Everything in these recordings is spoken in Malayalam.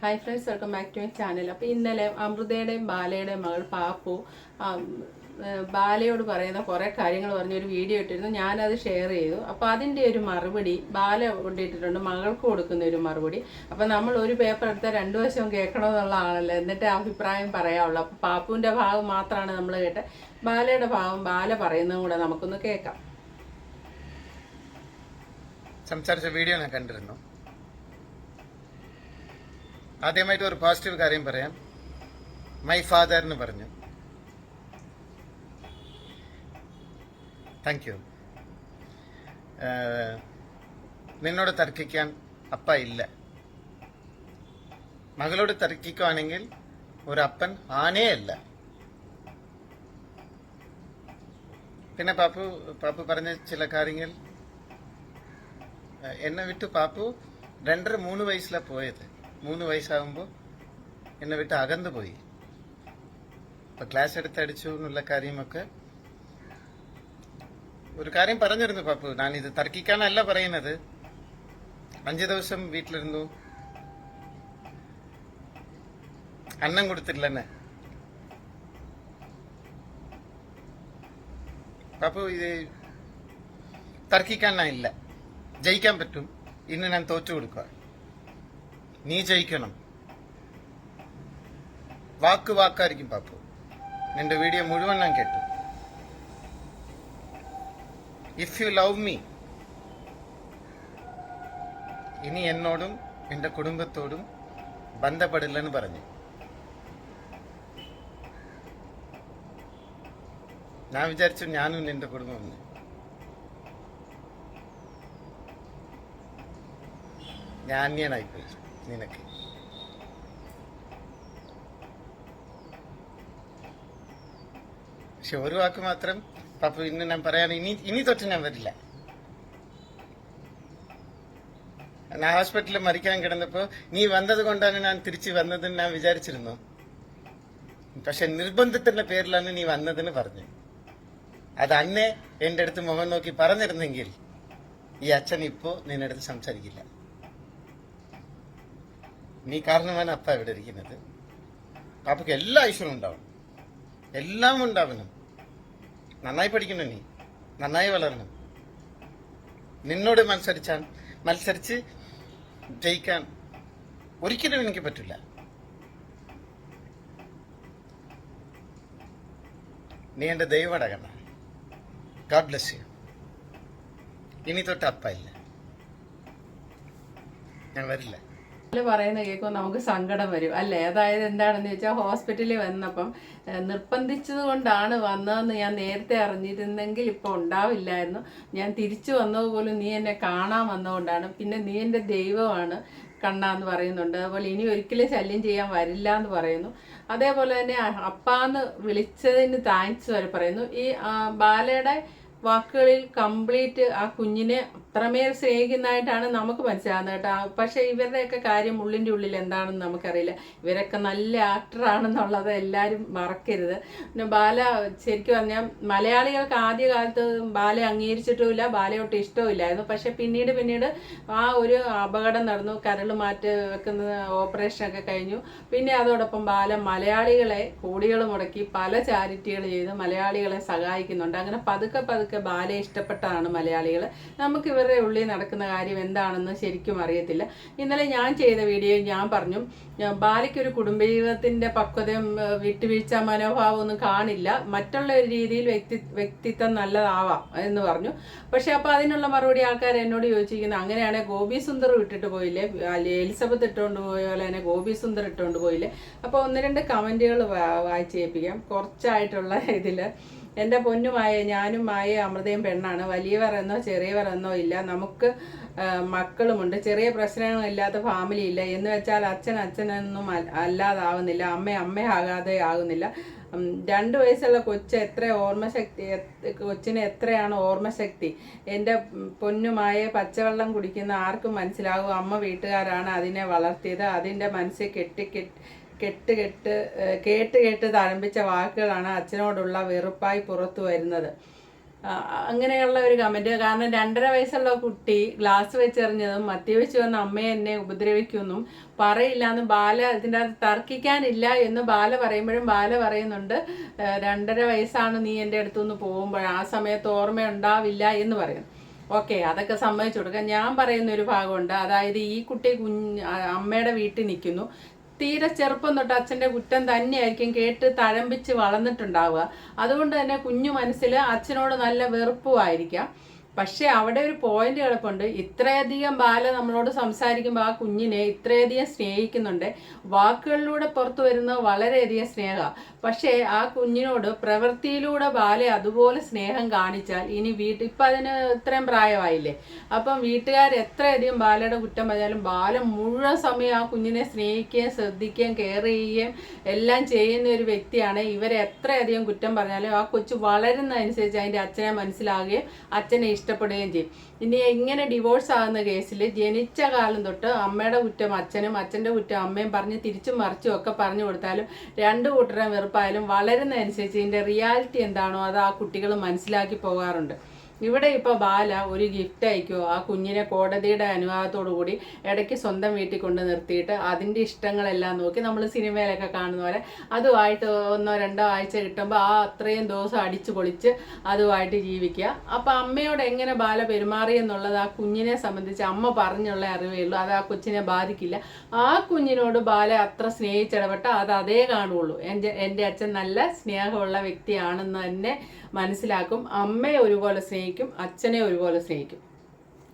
Hi friends welcome back to my channel അപ്പോൾ ഇന്നലെ അമൃതയുടെയും ബാലയുടെയും മകൾ പാപ്പു ബാലയോട് പറയുന്ന കുറേ കാര്യങ്ങൾ പറഞ്ഞ ഒരു വീഡിയോ ഇട്ടിരുന്നു. ഞാനത് ഷെയർ ചെയ്തു. അപ്പോൾ അതിന്റെ ഒരു മറുപടി ബാല കൊണ്ടിട്ടിട്ടുണ്ട്. മകൾക്ക് കൊടുക്കുന്ന ഒരു മറുപടി. അപ്പോൾ നമ്മൾ ഒരു പേപ്പർ എടുത്താൽ രണ്ട് വശവും കേൾക്കണമെന്നുള്ള ആണല്ലോ എന്നിട്ട് അഭിപ്രായം പറയാവുള്ളൂ. അപ്പോൾ പാപ്പുവിന്റെ ഭാഗം മാത്രമാണ് നമ്മൾ കേട്ടത്. ബാലയുടെ ഭാഗം ബാല പറയുന്നതും കൂടെ നമുക്കൊന്ന് കേൾക്കാം. സംസാരിച്ച വീഡിയോ ഞാൻ കണ്ടിരുന്നു. ആദ്യമായിട്ട് ഒരു പോസിറ്റീവ് കാര്യം പറയാം. മൈ ഫാദർ എന്ന് പറഞ്ഞു. താങ്ക് യു നിന്നോട് തർക്കിക്കാൻ അപ്പ ഇല്ല. മകളോട് തർക്കിക്കുവാണെങ്കിൽ ഒരു അപ്പൻ ആനേ അല്ല. പിന്നെ പാപ്പു പാപ്പു പറഞ്ഞ ചില കാര്യങ്ങൾ. എന്നെ വിട്ട് പാപ്പു രണ്ടര മൂന്ന് വയസ്സിലാണ് പോയത്. മൂന്ന് വയസ്സാകുമ്പോൾ എന്നെ വിട്ട് അകന്നു പോയി. അപ്പൊ ക്ലാസ് എടുത്തടിച്ചു എന്നുള്ള കാര്യമൊക്കെ ഒരു കാര്യം പറഞ്ഞിരുന്നു പപ്പു. ഞാൻ ഇത് തർക്കിക്കാനല്ല പറയുന്നത്. അഞ്ചു ദിവസം വീട്ടിലിരുന്നു. അന്നം കൊടുത്തിട്ടില്ലെന്നെ. പാപ്പു ഇത് ഇല്ല ജയിക്കാൻ പറ്റും. ഇന്ന് ഞാൻ തോറ്റു കൊടുക്കുക നീ ജയിക്കണം. വാക്ക് വാക്കായിരിക്കും പാപ്പു. നിന്റെ വീഡിയോ മുഴുവൻ ഞാൻ കേട്ടു. ഇഫ് യു ലവ് മീ ഇനി എന്നോടും എന്റെ കുടുംബത്തോടും ബന്ധപ്പെടില്ലെന്ന് പറഞ്ഞു. ഞാൻ വിചാരിച്ചു ഞാനും നിന്റെ കുടുംബം ഞാൻ അന്യനായിപ്പോയി നിനക്ക്. പക്ഷെ ഒരു വാക്ക് മാത്രം പപ്പു ഇന്ന് ഞാൻ പറയാൻ ഇനി ഇനി തൊട്ട് ഞാൻ വരില്ല. ഞാൻ ഹോസ്പിറ്റലിൽ മരിക്കാൻ കിടന്നപ്പോ നീ വന്നത് കൊണ്ടാണ് ഞാൻ തിരിച്ചു വന്നതെന്ന് ഞാൻ വിചാരിച്ചിരുന്നു. പക്ഷെ നിർബന്ധത്തിന്റെ പേരിലാണ് നീ വന്നതെന്ന് പറഞ്ഞു. അത് അന്നെ എന്റെ അടുത്ത് മുഖം നോക്കി പറഞ്ഞിരുന്നെങ്കിൽ ഈ അച്ഛൻ ഇപ്പോ നിന്റെ അടുത്ത് സംസാരിക്കില്ല. നീ കാരണമാണ് അപ്പ ഇവിടെ ഇരിക്കുന്നത്. പാപ്പയ്ക്ക് എല്ലാ ഐശ്വര്യവും ഉണ്ടാവും എല്ലാം ഉണ്ടാവണം. നന്നായി പഠിക്കണം നീ നന്നായി വളരണം. നിന്നോട് മത്സരിച്ചാൽ മത്സരിച്ച് ജയിക്കാൻ ഒരിക്കലും എനിക്ക് പറ്റില്ല. നീ എന്റെ ദൈവടകണ ഗാഡ് ബ്ലസ് യു ഇനി തൊട്ട് അപ്പ ഇല്ല. ഞാൻ വരില്ല. പറയുന്ന കേൾക്കുമ്പോൾ നമുക്ക് സങ്കടം വരും. അല്ലേ? അതായത് എന്താണെന്ന് വെച്ചാൽ ഹോസ്പിറ്റലിൽ വന്നപ്പം നിർബന്ധിച്ചത് കൊണ്ടാണ് വന്നതെന്ന് ഞാൻ നേരത്തെ അറിഞ്ഞിരുന്നെങ്കിൽ ഇപ്പോൾ ഉണ്ടാവില്ലായിരുന്നു. ഞാൻ തിരിച്ചു വന്നതുപോലും നീ എന്നെ കാണാൻ വന്നതുകൊണ്ടാണ്. പിന്നെ നീ എന്റെ ദൈവമാണ് കണ്ണാന്ന് പറയുന്നുണ്ട്. അതുപോലെ ഇനി ഒരിക്കലും ശല്യം ചെയ്യാൻ വരില്ല എന്ന് പറയുന്നു. അതേപോലെ തന്നെ അപ്പാന്ന് വിളിച്ചതിന് താങ്ക്സ് വരെ പറയുന്നു. ഈ ബാലയുടെ വാക്കുകളിൽ കംപ്ലീറ്റ് ആ കുഞ്ഞിനെ അത്രമേൽ സ്നേഹിക്കുന്നതായിട്ടാണ് നമുക്ക് മനസ്സിലാകുന്നത് കേട്ടോ. പക്ഷെ ഇവരുടെയൊക്കെ കാര്യം ഉള്ളിന്റെ ഉള്ളിൽ എന്താണെന്ന് നമുക്കറിയില്ല. ഇവരൊക്കെ നല്ല ആക്ടറാണെന്നുള്ളത് എല്ലാവരും മറക്കരുത്. പിന്നെ ബാല ശരിക്കും പറഞ്ഞാൽ മലയാളികൾക്ക് ആദ്യ കാലത്ത് ബാല അംഗീകരിച്ചിട്ടുമില്ല ബാലയോട്ട് ഇഷ്ടവും പക്ഷെ പിന്നീട് പിന്നീട് ആ ഒരു അപകടം നടന്നു കരൾ മാറ്റി വെക്കുന്ന ഓപ്പറേഷനൊക്കെ കഴിഞ്ഞു. പിന്നെ അതോടൊപ്പം ബാല മലയാളികളെ കോടികൾ മുടക്കി പല ചാരിറ്റികൾ ചെയ്ത് മലയാളികളെ സഹായിക്കുന്നുണ്ട്. അങ്ങനെ പതുക്കെ പതുക്കെ ബാലയെ ഇഷ്ടപ്പെട്ടതാണ് മലയാളികൾ. നമുക്ക് ഇവരുടെ ഉള്ളിൽ നടക്കുന്ന കാര്യം എന്താണെന്ന് ശരിക്കും അറിയത്തില്ല. ഇന്നലെ ഞാൻ ചെയ്ത വീഡിയോ ഞാൻ പറഞ്ഞു ബാലയ്ക്കൊരു കുടുംബജീവിതത്തിന്റെ പക്വതയും വിട്ടുവീഴ്ച മനോഭാവം ഒന്നും കാണില്ല. മറ്റുള്ള ഒരു രീതിയിൽ വ്യക്തി വ്യക്തിത്വം നല്ലതാവാം എന്ന് പറഞ്ഞു. പക്ഷെ അപ്പോൾ അതിനുള്ള മറുപടി ആൾക്കാർ എന്നോട് ചോദിച്ചിരിക്കുന്നത് അങ്ങനെയാണെങ്കിൽ ഗോപി സുന്ദർ ഇട്ടിട്ട് പോയില്ലേ? എലിസബത്ത് ഇട്ടുകൊണ്ട് പോയ പോലെ തന്നെ ഗോപി സുന്ദർ ഇട്ടുകൊണ്ട് പോയില്ലേ? അപ്പോൾ ഒന്ന് രണ്ട് കമന്റുകൾ വായിച്ചേൽപ്പിക്കാം കുറച്ചായിട്ടുള്ള ഇതിൽ എന്റെ പൊന്നുമായ ഞാനും മായ അമൃതയും പെണ്ണാണ്. വലിയവർ എന്നോ ചെറിയവർ എന്നോ ഇല്ല. നമുക്ക് മക്കളുമുണ്ട്. ചെറിയ പ്രശ്നങ്ങളില്ലാത്ത ഫാമിലി ഇല്ല. എന്ന് വെച്ചാൽ അച്ഛൻ അച്ഛനൊന്നും അല്ലാതാവുന്നില്ല. അമ്മ അമ്മയാകാതെ ആകുന്നില്ല രണ്ട് വയസ്സുള്ള കൊച്ച് എത്ര ഓർമ്മശക്തി കൊച്ചിന് എത്രയാണ് ഓർമ്മശക്തി? എന്റെ പൊന്നുമായ പച്ചവെള്ളം കുടിക്കുന്ന ആർക്കും മനസ്സിലാകും അമ്മ വീട്ടുകാരാണ് അതിനെ വളർത്തിയത്. അതിന്റെ മനസ്സിൽ കെട്ടി കെട്ടി കെട്ട് കെട്ട് കേട്ട് കേട്ട് തഴമ്പിച്ച വാക്കുകളാണ് അച്ഛനോടുള്ള വെറുപ്പായി പുറത്തു വരുന്നത്. അങ്ങനെയുള്ള ഒരു കമന്റ് കാരണം രണ്ടര വയസ്സുള്ള കുട്ടി ഗ്ലാസ് വെച്ചെറിഞ്ഞതും മദ്യപിച്ച് വന്ന അമ്മയെ എന്നെ ഉപദ്രവിക്കുമെന്നും പറയില്ല എന്ന് ബാല ഇതിന്റെ അകത്ത് തർക്കിക്കാനില്ല എന്ന് ബാല പറയുമ്പോഴും ബാല പറയുന്നുണ്ട് "ഏ, രണ്ടര വയസ്സാണ് നീ എന്റെ അടുത്തുനിന്ന് പോകുമ്പോൾ ആ സമയത്ത് ഓർമ്മയുണ്ടാവില്ല എന്ന് പറയുന്നു. ഓക്കെ അതൊക്കെ സമ്മതിച്ചു കൊടുക്കാം. ഞാൻ പറയുന്ന ഒരു ഭാഗമുണ്ട്. അതായത് ഈ കുട്ടി കുഞ്ഞ് അമ്മയുടെ വീട്ടിൽ നിൽക്കുന്നു. തീരെ ചെറുപ്പം തൊട്ട് അച്ഛന്റെ കുറ്റം തന്നെയായിരിക്കും കേട്ട് തഴമ്പിച്ച് വളർന്നിട്ടുണ്ടാവുക. അതുകൊണ്ട് തന്നെ കുഞ്ഞു മനസ്സിൽ അച്ഛനോട് നല്ല വെറുപ്പുമായിരിക്കാം പക്ഷേ അവിടെ ഒരു പോയിന്റ് കിടപ്പുണ്ട് ഇത്രയധികം ബാല നമ്മളോട് സംസാരിക്കുമ്പോൾ ആ കുഞ്ഞിനെ ഇത്രയധികം സ്നേഹിക്കുന്നുണ്ട്. വാക്കുകളിലൂടെ പുറത്തു വരുന്ന വളരെയധികം സ്നേഹമാണ് പക്ഷേ ആ കുഞ്ഞിനോട് പ്രവൃത്തിയിലൂടെ ബാലെ അതുപോലെ സ്നേഹം കാണിച്ചാൽ ഇനി വീട്ടിൽ ഇപ്പം അതിന് ഇത്രയും പ്രായമായില്ലേ? അപ്പം വീട്ടുകാർ എത്രയധികം ബാലയുടെ കുറ്റം പറഞ്ഞാലും ബാല മുഴുവൻ സമയം ആ കുഞ്ഞിനെ സ്നേഹിക്കുകയും ശ്രദ്ധിക്കുകയും കെയർ ചെയ്യുകയും എല്ലാം ചെയ്യുന്ന ഒരു വ്യക്തിയാണ്. ഇവരെ എത്രയധികം കുറ്റം പറഞ്ഞാലും ആ കൊച്ചു വളരുന്നതനുസരിച്ച് അതിന്റെ അച്ഛനെ മനസ്സിലാകുകയും അച്ഛനെ ഇഷ്ടപ്പെടുകയും ചെയ്യും. ഇനി എങ്ങനെ ഡിവോഴ്സ് ആകുന്ന കേസിൽ ജനിച്ച കാലം തൊട്ട് അമ്മയുടെ കുറ്റം അച്ഛനും അച്ഛന്റെ കുറ്റം അമ്മയും പറഞ്ഞ് തിരിച്ചും മറിച്ചും ഒക്കെ പറഞ്ഞു കൊടുത്താലും രണ്ട് കൂട്ടരും വെറുപ്പായാലും വളരുന്നതനുസരിച്ച് ഇതിന്റെ റിയാലിറ്റി എന്താണോ അത് ആ കുട്ടികൾ മനസ്സിലാക്കി പോകാറുണ്ട്. ഇവിടെ ഇപ്പോൾ ബാല ഒരു ഗിഫ്റ്റ് അയക്കുമോ ആ കുഞ്ഞിനെ കോടതിയുടെ അനുവാദത്തോടു കൂടി ഇടയ്ക്ക് സ്വന്തം വീട്ടിൽ കൊണ്ട് നിർത്തിയിട്ട് അതിന്റെ ഇഷ്ടങ്ങളെല്ലാം നോക്കി നമ്മൾ സിനിമയിലൊക്കെ കാണുന്ന പോലെ അതുമായിട്ട് ഒന്നോ രണ്ടോ ആഴ്ച കിട്ടുമ്പോൾ ആ അത്രയും ദിവസം അടിച്ചു പൊളിച്ച് അതുമായിട്ട് ജീവിക്കുക. അപ്പോൾ അമ്മയോട് എങ്ങനെ ബാല പെരുമാറി എന്നുള്ളത് ആ കുഞ്ഞിനെ സംബന്ധിച്ച് അമ്മ പറഞ്ഞുള്ള അറിവേ ഉള്ളൂ. അത് ആ കൊച്ചിനെ ബാധിക്കില്ല. ആ കുഞ്ഞിനോട് ബാല അത്ര സ്നേഹിച്ചിടപെട്ട അത് അതേ കാണുള്ളൂ. എന്റെ എന്റെ അച്ഛൻ നല്ല സ്നേഹമുള്ള വ്യക്തിയാണെന്ന് തന്നെ മനസ്സിലാക്കും. അമ്മയെ ഒരുപോലെ സ്നേഹിക്കും അച്ഛനെ ഒരുപോലെ സ്നേഹിക്കും.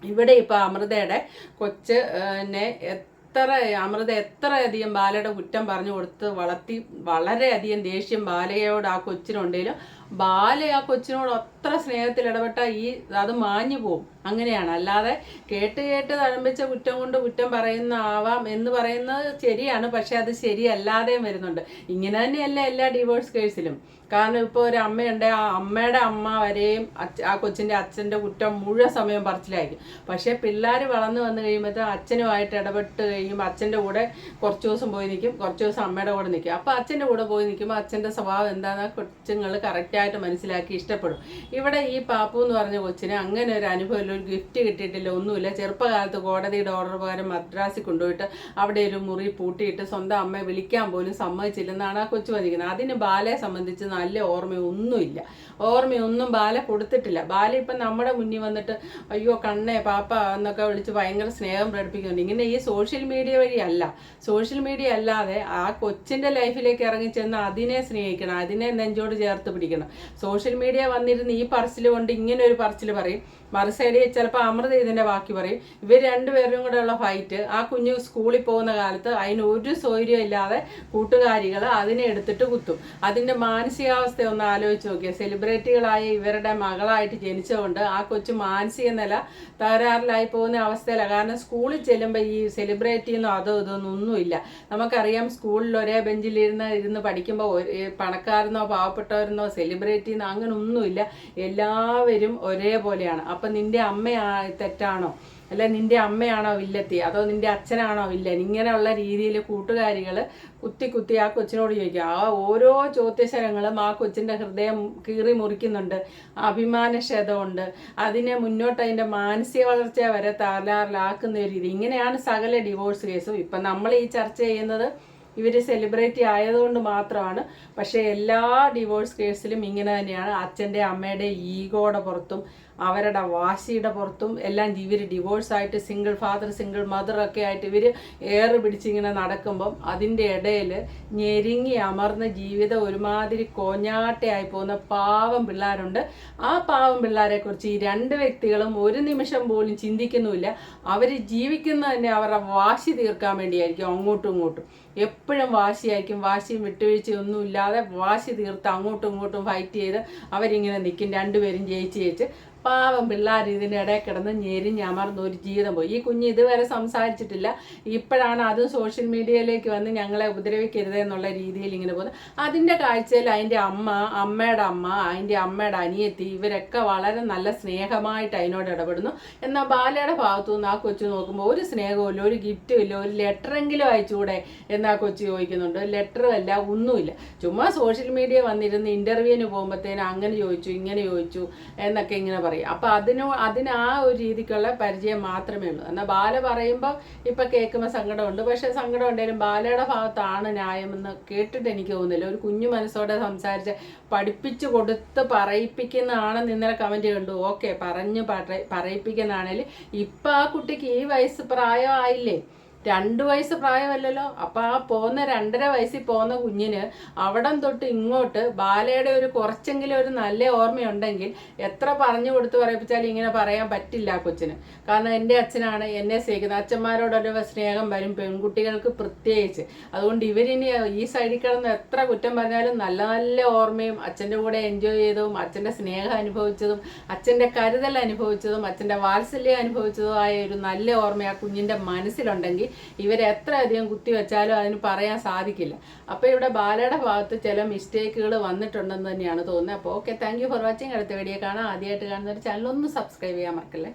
ഇവിടെ ഇപ്പോൾ അമൃതയുടെ കൊച്ച് എന്നെ എത്ര അമൃത എത്രയധികം ബാലയുടെ കുറ്റം പറഞ്ഞു കൊടുത്ത് വളർത്തി വളരെയധികം ദേഷ്യം ബാലയോട് ആ കൊച്ചിനുണ്ടെങ്കിലും ബാല ആ കൊച്ചിനോട് അത്ര സ്നേഹത്തിൽ ഇടപെട്ട ഈ അത് മാഞ്ഞു പോകും. അങ്ങനെയാണ്. അല്ലാതെ കേട്ട് കേട്ട് തഴമ്പിച്ച കുറ്റം കൊണ്ട് കുറ്റം പറയുന്ന ആവാം എന്ന് പറയുന്നത് ശരിയാണ്. പക്ഷെ അത് ശരിയല്ലാതെയും വരുന്നുണ്ട്. ഇങ്ങനെ തന്നെയല്ല എല്ലാ ഡിവോഴ്സ് കേസിലും കാരണം ഇപ്പോൾ ഒരു അമ്മയുണ്ട്. ആ അമ്മയുടെ അമ്മ വരെയും ആ കൊച്ചിന്റെ അച്ഛന്റെ കുറ്റം മുഴുവൻ സമയം പറച്ചിലായിരിക്കും. പക്ഷേ പിള്ളേർ വളർന്നു വന്നു കഴിയുമ്പോൾ അച്ഛനുമായിട്ട് ഇടപെട്ട് കഴിയുമ്പോൾ അച്ഛന്റെ കൂടെ കുറച്ച് ദിവസം പോയി നിൽക്കും കുറച്ച് ദിവസം അമ്മയുടെ കൂടെ നിൽക്കും അപ്പോൾ അച്ഛന്റെ കൂടെ പോയി നിൽക്കുമ്പോൾ അച്ഛന്റെ സ്വഭാവം എന്താണെന്ന് കൊച്ചുങ്ങൾ കറക്റ്റായിട്ട് മനസ്സിലാക്കി ഇഷ്ടപ്പെടും. ഇവിടെ ഈ പാപ്പു എന്ന് പറഞ്ഞ കൊച്ചിന് അങ്ങനെ ഒരു അനുഭവം ഒരു ഗിഫ്റ്റ് കിട്ടിയിട്ടില്ല ഒന്നുമില്ല. ചെറുപ്പകാലത്ത് കോടതിയുടെ ഓർഡർ പ്രകാരം മദ്രാസിൽ കൊണ്ടുപോയിട്ട് അവിടെ ഒരു മുറി പൂട്ടിയിട്ട് സ്വന്തം അമ്മയെ വിളിക്കാൻ പോലും സമ്മതിച്ചില്ലെന്നാണ് ആ കൊച്ചു വന്നിരിക്കുന്നത് അതിന് ബാലയെ സംബന്ധിച്ച് നല്ല ഓർമ്മയൊന്നുമില്ല. ഓർമ്മയൊന്നും ബാല കൊടുത്തിട്ടില്ല. ബാല ഇപ്പം നമ്മുടെ മുന്നിൽ വന്നിട്ട് അയ്യോ കണ്ണേ പാപ്പ എന്നൊക്കെ വിളിച്ച് ഭയങ്കര സ്നേഹം പ്രകടിപ്പിക്കുന്നുണ്ട്. ഇങ്ങനെ ഈ സോഷ്യൽ മീഡിയ വഴിയല്ല സോഷ്യൽ മീഡിയ അല്ലാതെ ആ കൊച്ചിന്റെ ലൈഫിലേക്ക് ഇറങ്ങി ചെന്ന് അതിനെ സ്നേഹിക്കണം അതിനെ നെഞ്ചോട് ചേർത്ത് പിടിക്കണം. സോഷ്യൽ മീഡിയ വന്നിരുന്ന് ഈ പറച്ചിൽ കൊണ്ട് ഇങ്ങനെ ഒരു പറച്ചിൽ പറയും. മറുസൈഡിൽ ചിലപ്പോൾ അമൃത ഇതിന്റെ ബാക്കി പറയും. ഇവർ രണ്ടുപേരും കൂടെ ഉള്ള ഫൈറ്റ് ആ കുഞ്ഞ് സ്കൂളിൽ പോകുന്ന കാലത്ത് അതിന് ഒരു സൗകര്യം ഇല്ലാതെ കൂട്ടുകാരികൾ അതിനെ എടുത്തിട്ട് കുത്തും. അതിന്റെ മാനസികാവസ്ഥ ഒന്ന് ആലോചിച്ച് നോക്കിയാൽ സെലിബ്രിറ്റികളായ ഇവരുടെ മകളായിട്ട് ജനിച്ചതുകൊണ്ട് ആ കൊച്ചു മാനസിക നില തകരാറിലായി പോകുന്ന അവസ്ഥയിലാണ് കാരണം സ്കൂളിൽ ചെല്ലുമ്പോൾ ഈ സെലിബ്രിറ്റിന്നോ അതോ ഇതൊന്നും ഒന്നുമില്ല. നമുക്കറിയാം സ്കൂളിൽ ഒരേ ബെഞ്ചിലിരുന്ന് ഇരുന്ന് പഠിക്കുമ്പോൾ പണക്കാരനോ പാവപ്പെട്ടവരെന്നോ സെലിബ്രിറ്റിന്നോ അങ്ങനെ ഒന്നുമില്ല. എല്ലാവരും ഒരേപോലെയാണ്. അപ്പം നിന്റെ അമ്മ തെറ്റാണോ? അല്ല നിന്റെ അമ്മയാണോ വില്ലത്തി? അതോ നിന്റെ അച്ഛനാണോ ഇല്ല ഇങ്ങനെയുള്ള രീതിയിൽ കൂട്ടുകാരികൾ കുത്തി കുത്തി ആ കൊച്ചിനോട് ചോദിക്കുക ആ ഓരോ ചോദ്യശരങ്ങളും ആ കൊച്ചിന്റെ ഹൃദയം കീറി മുറിക്കുന്നുണ്ട്. അഭിമാനക്ഷതമുണ്ട് അതിനെ മുന്നോട്ട് അതിന്റെ മാനസിക വളർച്ച വരെ താലാറിലാക്കുന്ന ഒരു രീതി. ഇങ്ങനെയാണ് സകല ഡിവോഴ്സ് കേസും ഇപ്പം നമ്മൾ ഈ ചർച്ച ചെയ്യുന്നത് ഇവർ സെലിബ്രിറ്റി ആയതുകൊണ്ട് മാത്രമാണ് പക്ഷേ എല്ലാ ഡിവോഴ്സ് കേസിലും ഇങ്ങനെ തന്നെയാണ്. അച്ഛന്റെ അമ്മയുടെ ഈഗോയുടെ പുറത്തും അവരുടെ വാശിയുടെ പുറത്തും എല്ലാം ഇവർ ഡിവോഴ്സ് ആയിട്ട് സിംഗിൾ ഫാദർ സിംഗിൾ മദർ ഒക്കെ ആയിട്ട് ഇവർ ഏറ് പിടിച്ചിങ്ങനെ നടക്കുമ്പം അതിന്റെ ഇടയിൽ ഞെരുങ്ങി അമർന്ന ജീവിതം ഒരുമാതിരി കോഞ്ഞാട്ടയായി പോകുന്ന പാവം പിള്ളേരുണ്ട്. ആ പാവം പിള്ളേരെ കുറിച്ച് ഈ രണ്ട് വ്യക്തികളും ഒരു നിമിഷം പോലും ചിന്തിക്കുന്നുമില്ല. അവർ ജീവിക്കുന്നത് തന്നെ അവരുടെ വാശി തീർക്കാൻ വേണ്ടിയായിരിക്കും അങ്ങോട്ടും ഇങ്ങോട്ടും. എപ്പോഴും വാശിയായിരിക്കും. വാശിയും വിട്ടുവീഴ്ചയൊന്നും ഇല്ലാതെ വാശി തീർത്ത് അങ്ങോട്ടും ഇങ്ങോട്ടും ഫൈറ്റ് ചെയ്ത് അവരിങ്ങനെ നിൽക്കും. രണ്ടുപേരും ജയിച്ച് ജയിച്ച് പാവം പിള്ളേർ ഇതിനിടെ കിടന്ന് കിടന്ന് ഞെരിഞ്ഞമർന്ന് ഒരു ജീവിതം പോയി. ഈ കുഞ്ഞ് ഇതുവരെ സംസാരിച്ചിട്ടില്ല. ഇപ്പോഴാണ് അതും സോഷ്യൽ മീഡിയയിലേക്ക് വന്ന് ഞങ്ങളെ ഉപദ്രവിക്കരുത് എന്നുള്ള രീതിയിൽ ഇങ്ങനെ പോകുന്നത്. അതിന്റെ കാഴ്ചയിൽ അതിന്റെ അമ്മ അമ്മയുടെ അമ്മ അതിന്റെ അമ്മയുടെ അനിയത്തി ഇവരൊക്കെ വളരെ നല്ല സ്നേഹമായിട്ട് അതിനോട് ഇടപെടുന്നു. എന്നാൽ ബാലയുടെ ഭാഗത്തു നിന്ന് ആ കൊച്ചു നോക്കുമ്പോൾ ഒരു സ്നേഹമില്ല ഒരു ഗിഫ്റ്റും ഇല്ല ഒരു ലെറ്ററെങ്കിലും അയച്ചുകൂടെ എന്ന് ആ കൊച്ചു ചോദിക്കുന്നുണ്ട്. ലെറ്ററും അല്ല ഒന്നുമില്ല. ചുമ്മാ സോഷ്യൽ മീഡിയ വന്നിരുന്ന് ഇന്റർവ്യൂവിന് പോകുമ്പോഴത്തേനും അങ്ങനെ ചോദിച്ചു ഇങ്ങനെ ചോദിച്ചു എന്നൊക്കെ ഇങ്ങനെ പറയും. അപ്പം അതിനോ അതിന് ആ ഒരു രീതിക്കുള്ള പരിചയം മാത്രമേ ഉള്ളൂ. എന്നാൽ ബാല പറയുമ്പോൾ ഇപ്പം കേൾക്കുമ്പോൾ സങ്കടമുണ്ട്. പക്ഷേ സങ്കടം ഉണ്ടെങ്കിലും ബാലയുടെ ഭാഗത്താണ് ന്യായമെന്ന് കേട്ടിട്ട് എനിക്ക് തോന്നുന്നില്ല. ഒരു കുഞ്ഞു മനസ്സോടെ സംസാരിച്ച് പഠിപ്പിച്ചു കൊടുത്ത് പറയിപ്പിക്കുന്നതാണെന്ന് ഇന്നലെ കമന്റ് കണ്ടു. ഓക്കെ പറഞ്ഞു പറ- പറയിപ്പിക്കുന്നതാണെങ്കിൽ ഇപ്പം ആ കുട്ടിക്ക് ഈ വയസ്സ് പ്രായമായില്ലേ? രണ്ട് വയസ്സ് പ്രായമല്ലല്ലോ. അപ്പം ആ പോകുന്ന രണ്ടര വയസ്സിൽ പോകുന്ന കുഞ്ഞിന് അവിടം തൊട്ട് ഇങ്ങോട്ട് ബാലയുടെ ഒരു കുറച്ചെങ്കിലും ഒരു നല്ല ഓർമ്മയുണ്ടെങ്കിൽ എത്ര പറഞ്ഞു കൊടുത്ത് പറയിപ്പിച്ചാലും ഇങ്ങനെ പറയാൻ പറ്റില്ല കൊച്ചിന്. കാരണം എന്റെ അച്ഛനാണ് എന്നെ സ്നേഹിക്കുന്നത്. അച്ഛന്മാരോടൊരു സ്നേഹം വരും പെൺകുട്ടികൾക്ക് പ്രത്യേകിച്ച്. അതുകൊണ്ട് ഇവരിനി ഈ സൈഡിൽ കിടന്ന് എത്ര കുറ്റം പറഞ്ഞാലും നല്ല നല്ല ഓർമ്മയും അച്ഛന്റെ കൂടെ എൻജോയ് ചെയ്തതും അച്ഛന്റെ സ്നേഹം അനുഭവിച്ചതും അച്ഛന്റെ കരുതൽ അനുഭവിച്ചതും അച്ഛന്റെ വാത്സല്യം അനുഭവിച്ചതും ആയ ഒരു നല്ല ഓർമ്മ ആ കുഞ്ഞിന്റെ മനസ്സിലുണ്ടെങ്കിൽ ഇവരെ എത്രയധികം കുത്തി വെച്ചാലും അതിന് പറയാൻ സാധിക്കില്ല. അപ്പോൾ ഇവിടെ ബാലയുടെ ഭാഗത്ത് ചില മിസ്റ്റേക്കുകൾ വന്നിട്ടുണ്ടെന്ന് തന്നെയാണ് തോന്നുന്നത്. അപ്പോൾ ഓക്കെ താങ്ക് ഫോർ വാച്ചിങ് അടുത്ത വീഡിയോ കാണാം. ആദ്യമായിട്ട് കാണുന്ന ഒരു ചാനൽ ഒന്ന് സബ്സ്ക്രൈബ് ചെയ്യാൻ മറക്കല്ലേ?